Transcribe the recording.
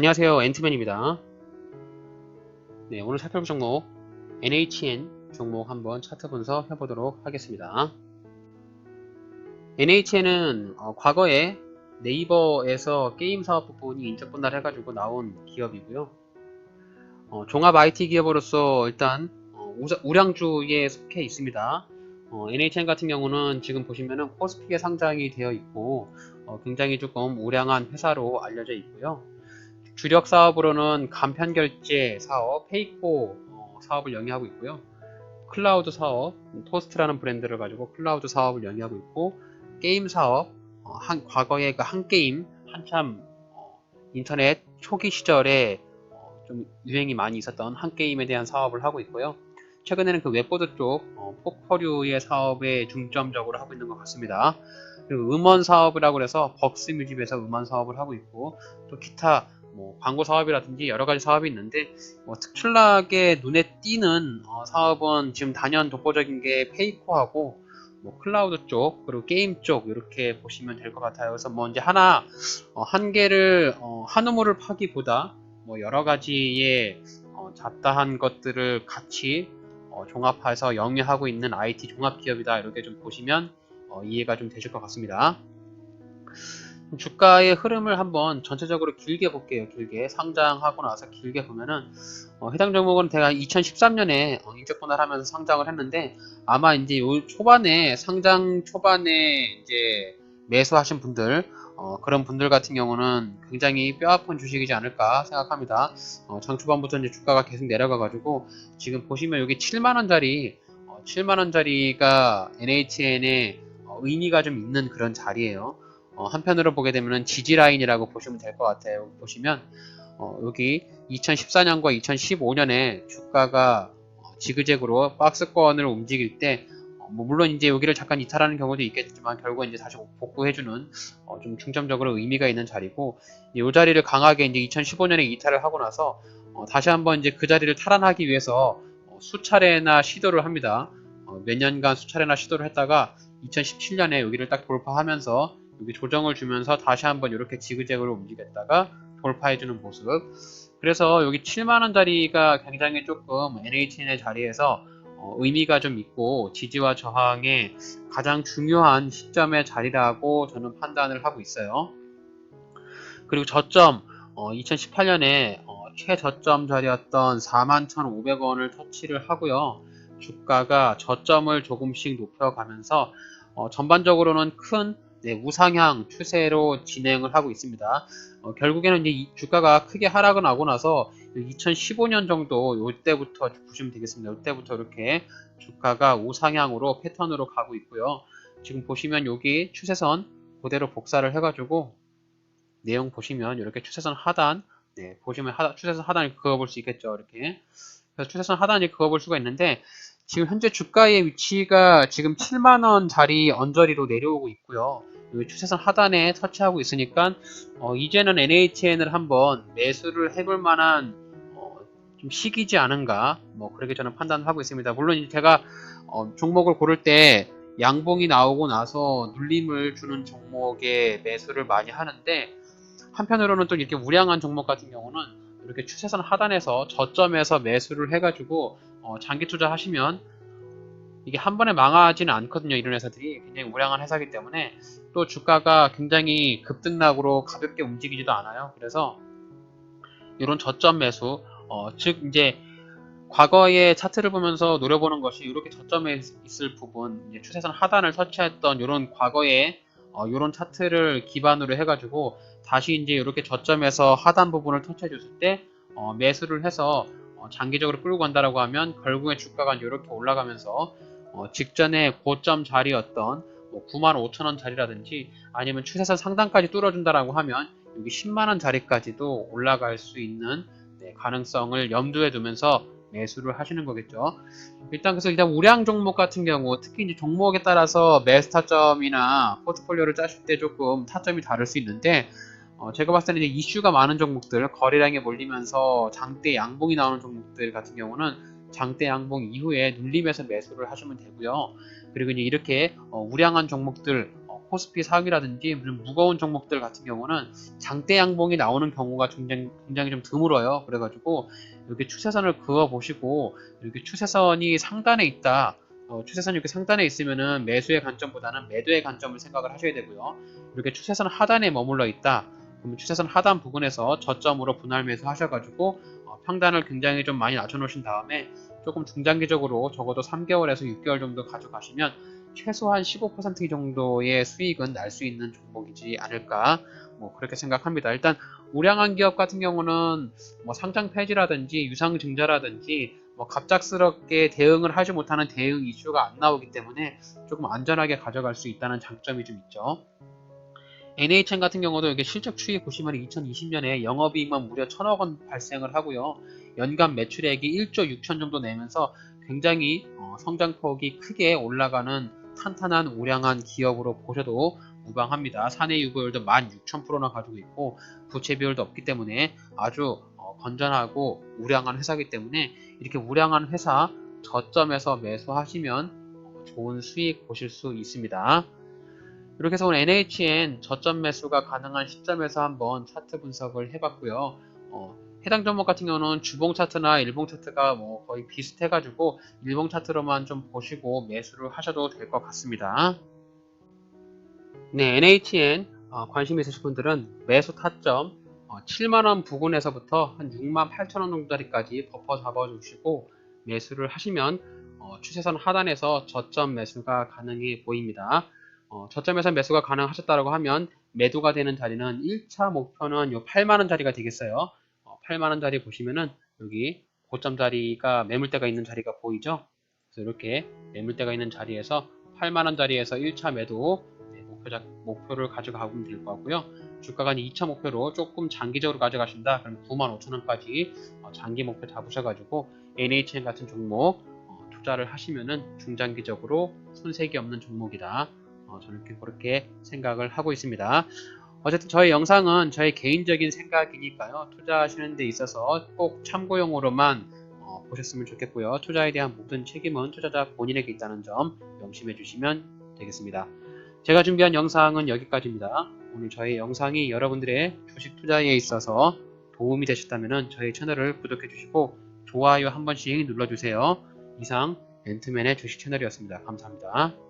안녕하세요. 엔트맨입니다. 네 오늘 살펴볼 종목 NHN 종목 한번 차트 분석 해보도록 하겠습니다. NHN은 어, 과거에 네이버에서 게임 사업 부분이 인적 분할 해가지고 나온 기업이고요. 어, 종합 IT 기업으로서 일단 어, 우량주에 속해 있습니다. 어, NHN 같은 경우는 지금 보시면은 코스피에 상장이 되어 있고 어, 굉장히 조금 우량한 회사로 알려져 있고요 주력 사업으로는 간편 결제 사업, 페이코 어, 사업을 영위하고 있고요. 클라우드 사업, 토스트라는 브랜드를 가지고 클라우드 사업을 영위하고 있고 게임 사업, 어, 한 과거에 그 한 게임 한참 어, 인터넷 초기 시절에 어, 좀 유행이 많이 있었던 한 게임에 대한 사업을 하고 있고요. 최근에는 그 웹보드 쪽 어, 포커류의 사업에 중점적으로 하고 있는 것 같습니다. 그리고 음원 사업이라고 해서 벅스 뮤직에서 음원 사업을 하고 있고 또 기타 뭐 광고 사업이라든지 여러 가지 사업이 있는데 뭐 특출나게 눈에 띄는 어, 사업은 지금 단연 독보적인 게 페이코하고 뭐 클라우드 쪽 그리고 게임 쪽 이렇게 보시면 될 것 같아요. 그래서 뭐 이제 하나 어, 한 개를 어, 한 우물을 파기보다 뭐 여러 가지의 어, 잡다한 것들을 같이 어, 종합해서 영위하고 있는 IT 종합 기업이다 이렇게 좀 보시면 어, 이해가 좀 되실 것 같습니다. 주가의 흐름을 한번 전체적으로 길게 볼게요. 길게 상장하고 나서 길게 보면은 어, 해당 종목은 제가 2013년에 어, 인적 분할하면서 상장을 했는데 아마 이제 요 초반에 상장 초반에 이제 매수하신 분들 어, 그런 분들 같은 경우는 굉장히 뼈아픈 주식이지 않을까 생각합니다. 어, 장 초반부터 이제 주가가 계속 내려가가지고 지금 보시면 여기 7만 원짜리 7만 원짜리가 NHN의 어, 의미가 좀 있는 그런 자리예요. 어, 한편으로 보게 되면 지지 라인이라고 보시면 될 것 같아요. 보시면 어, 여기 2014년과 2015년에 주가가 어, 지그재그로 박스권을 움직일 때 어, 뭐 물론 이제 여기를 잠깐 이탈하는 경우도 있겠지만 결국 이제 다시 복구해주는 어, 좀 중점적으로 의미가 있는 자리고 이 자리를 강하게 이제 2015년에 이탈을 하고 나서 어, 다시 한번 이제 그 자리를 탈환하기 위해서 어, 수차례나 시도를 합니다. 어, 몇 년간 수차례나 시도를 했다가 2017년에 여기를 딱 돌파하면서 여기 조정을 주면서 다시 한번 이렇게 지그재그로 움직였다가 돌파해주는 모습. 그래서 여기 7만원짜리가 굉장히 조금 NHN의 자리에서 어, 의미가 좀 있고 지지와 저항의 가장 중요한 시점의 자리라고 저는 판단을 하고 있어요. 그리고 저점, 어, 2018년에 어, 최저점 자리였던 41,500원을 터치를 하고요. 주가가 저점을 조금씩 높여가면서 어, 전반적으로는 큰 네, 우상향 추세로 진행을 하고 있습니다. 어, 결국에는 이제 이 주가가 크게 하락을 하고 나서 2015년 정도 이때부터 보시면 되겠습니다. 이때부터 이렇게 주가가 우상향으로 패턴으로 가고 있고요. 지금 보시면 여기 추세선 그대로 복사를 해가지고 내용 보시면 이렇게 추세선 하단 네, 보시면 하단, 추세선 하단을 그어볼 수 있겠죠. 이렇게 그래서 추세선 하단을 그어볼 수가 있는데 지금 현재 주가의 위치가 지금 7만원 자리 언저리로 내려오고 있고요. 여기 추세선 하단에 터치하고 있으니까 어, 이제는 NHN을 한번 매수를 해볼 만한 어, 좀 시기지 않은가 뭐 그렇게 저는 판단을 하고 있습니다. 물론 제가 어, 종목을 고를 때 양봉이 나오고 나서 눌림을 주는 종목에 매수를 많이 하는데 한편으로는 또 이렇게 우량한 종목 같은 경우는 이렇게 추세선 하단에서 저점에서 매수를 해가지고 어, 장기 투자하시면 이게 한 번에 망하지는 않거든요. 이런 회사들이 굉장히 우량한 회사이기 때문에 또 주가가 굉장히 급등락으로 가볍게 움직이지도 않아요. 그래서 이런 저점 매수, 어, 즉 이제 과거의 차트를 보면서 노려보는 것이 이렇게 저점에 있을 부분, 추세선 하단을 터치했던 이런 과거의 어, 이런 차트를 기반으로 해가지고 다시 이제 이렇게 저점에서 하단 부분을 터치해줬을 때 어, 매수를 해서 어, 장기적으로 끌고 간다라고 하면 결국에 주가가 이렇게 올라가면서 어, 직전에 고점 자리였던 뭐 95,000원 자리라든지 아니면 추세선 상단까지 뚫어준다라고 하면 여기 10만원 자리까지도 올라갈 수 있는 네, 가능성을 염두에 두면서 매수를 하시는 거겠죠. 일단 그래서 일단 우량 종목 같은 경우 특히 이제 종목에 따라서 매수 타점이나 포트폴리오를 짜실 때 조금 타점이 다를 수 있는데 어, 제가 봤을 때는 이제 이슈가 많은 종목들 거래량에 몰리면서 장대 양봉이 나오는 종목들 같은 경우는 장대 양봉 이후에 눌림에서 매수를 하시면 되고요. 그리고 이제 이렇게 어, 우량한 종목들 어, 코스피 상위라든지 무슨 무거운 종목들 같은 경우는 장대 양봉이 나오는 경우가 굉장히, 굉장히 좀 드물어요. 그래가지고 이렇게 추세선을 그어 보시고 이렇게 추세선이 상단에 있다. 어, 추세선이 이렇게 상단에 있으면은 매수의 관점보다는 매도의 관점을 생각을 하셔야 되고요. 이렇게 추세선 하단에 머물러 있다. 그러면 추세선 하단 부근에서 저점으로 분할 매수 하셔가지고 어, 평단을 굉장히 좀 많이 낮춰놓으신 다음에 조금 중장기적으로 적어도 3개월에서 6개월 정도 가져가시면 최소한 15% 정도의 수익은 날 수 있는 종목이지 않을까 뭐 그렇게 생각합니다. 일단 우량한 기업 같은 경우는 뭐 상장 폐지라든지 유상 증자라든지 뭐 갑작스럽게 대응을 하지 못하는 대응 이슈가 안 나오기 때문에 조금 안전하게 가져갈 수 있다는 장점이 좀 있죠. NHN 같은 경우도 이게 실적 추이 보시면 2020년에 영업이익만 무려 1000억 원 발생을 하고요. 연간 매출액이 1조 6천 정도 내면서 굉장히 어, 성장폭이 크게 올라가는 탄탄한 우량한 기업으로 보셔도 무방합니다. 사내 유보율도 16,000%나 가지고 있고 부채 비율도 없기 때문에 아주 어, 건전하고 우량한 회사이기 때문에 이렇게 우량한 회사 저점에서 매수하시면 어, 좋은 수익 보실 수 있습니다. 이렇게 해서 오늘 NHN 저점 매수가 가능한 시점에서 한번 차트 분석을 해봤고요. 어, 해당 종목 같은 경우는 주봉 차트나 일봉 차트가 뭐 거의 비슷해가지고 일봉 차트로만 좀 보시고 매수를 하셔도 될 것 같습니다. 네, NHN 어, 관심 있으신 분들은 매수 타점 어, 7만원 부근에서부터 한 6만 8천원 정도까지 버퍼 잡아주시고 매수를 하시면 어, 추세선 하단에서 저점 매수가 가능해 보입니다. 어, 저점에서 매수가 가능하셨다고 하면 매도가 되는 자리는 1차 목표는 요 8만원 자리가 되겠어요. 8만원 자리 보시면은 여기 고점 자리가 매물대가 있는 자리가 보이죠? 그래서 이렇게 매물대가 있는 자리에서 8만원 자리에서 1차 매도 네, 목표 자, 목표를 가져가면 될것 같고요. 주가가 2차 목표로 조금 장기적으로 가져가신다. 그럼 9만 5천원까지 어, 장기 목표 잡으셔가지고 NHN 같은 종목 어, 투자를 하시면은 중장기적으로 손색이 없는 종목이다. 어, 저는 그렇게 생각을 하고 있습니다. 어쨌든 저희 영상은 저희 개인적인 생각이니까요. 투자하시는 데 있어서 꼭 참고용으로만 어, 보셨으면 좋겠고요. 투자에 대한 모든 책임은 투자자 본인에게 있다는 점 명심해 주시면 되겠습니다. 제가 준비한 영상은 여기까지입니다. 오늘 저희 영상이 여러분들의 주식 투자에 있어서 도움이 되셨다면 저희 채널을 구독해 주시고 좋아요 한 번씩 눌러주세요. 이상 벤트맨의 주식 채널이었습니다. 감사합니다.